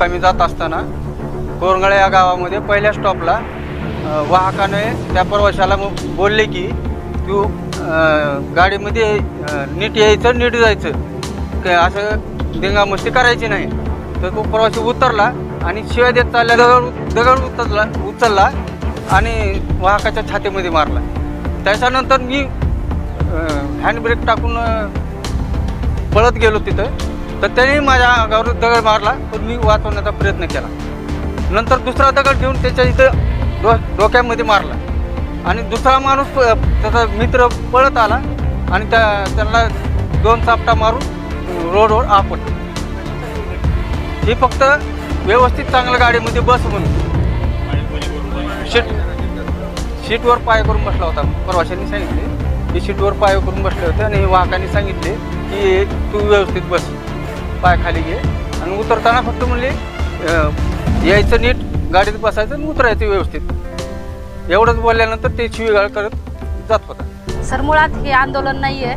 कमी जात असताना कोरंगळे या गावामध्ये पहिल्या स्टॉपला वाहकाने त्या प्रवाशाला मग बोलले की तू गाडीमध्ये नीट यायचं नीट जायचं. काय असं दिंगामस्ती करायची नाही. तर तो प्रवासी उतरला आणि शिवाय देत चालल्या दगड दगड उतरला उचलला आणि वाहकाच्या छातीमध्ये मारला. त्याच्यानंतर मी हँडब्रेक टाकून पळत गेलो तिथं. तर त्याने माझ्या अंगावर दगड मारला पण मी वाचवण्याचा प्रयत्न केला. नंतर दुसरा दगड घेऊन त्याच्या इथं डो डोक्यामध्ये मारला. आणि दुसरा माणूस प- त्याचा मित्र पळत आला आणि त्या त्यांना दोन चापटा मारून रोडवर आपट ही फक्त व्यवस्थित चांगल्या गाडीमध्ये बस म्हणून. शीट शीटवर पाय करून बसला होता. प्रवाशांनी सांगितले की शीटवर पाय करून बसले होते आणि वाहकांनी सांगितले की तू व्यवस्थित बस. पाय खाली घे. आणि उतरताना फक्त म्हणले यायचं नीट गाडीत बसायचं आणि उतरायचं व्यवस्थित. एवढंच बोलल्यानंतर ते शिवीगाळ करत जात होता. सर मुळात हे आंदोलन नाहीये.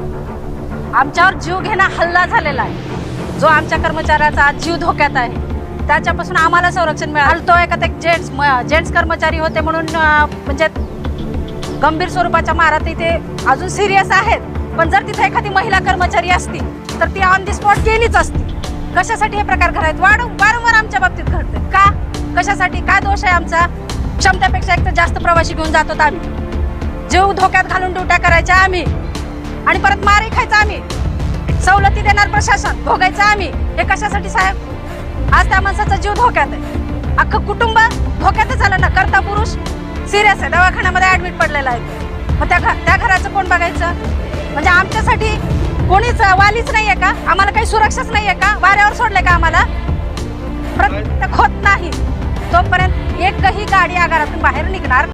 आमच्यावर जीव घेणा हल्ला झालेला आहे. जो आमच्या कर्मचाऱ्याचा आज जीव धोक्यात आहे त्याच्यापासून आम्हाला संरक्षण मिळालं. तो एका ते जेंट्स जेंट्स कर्मचारी होते म्हणून म्हणजे गंभीर स्वरूपाच्या मारात इथे अजून सिरियस आहेत. पण जर तिथे एखादी महिला कर्मचारी असती तर ती ऑन दी स्पॉट गेलीच असती. कशासाठी हे प्रकार घडायत? वारं वारंवार आमच्या बाबतीत घडते का? कशासाठी? काय दोष आहे आमचा? क्षमतेपेक्षा एक तर जास्त प्रवासी घेऊन जातो आम्ही. जीव धोक्यात घालून ड्युट्या करायच्या आम्ही. आणि परत मारही खायचा आम्ही. सवलती देणार प्रशासन भोगायचं आम्ही. हे कशासाठी साहेब? आज त्या माणसाचा जीव धोक्यात आहे. अख्खं कुटुंब धोक्यातच झालं ना? करता पुरुष सिरियस आहे. दवाखान्यामध्ये ऍडमिट पडलेला आहे. मग त्या घ- त्या घराचं कोण बघायचं? कोणीच वालीच नाहीये का? आम्हाला काही सुरक्षाच नाहीये का? वाऱ्यावर सोडले का आम्हाला? प्रत्येक होत नाही. तोपर्यंत एकही गाडी आगारातून बाहेर निघणार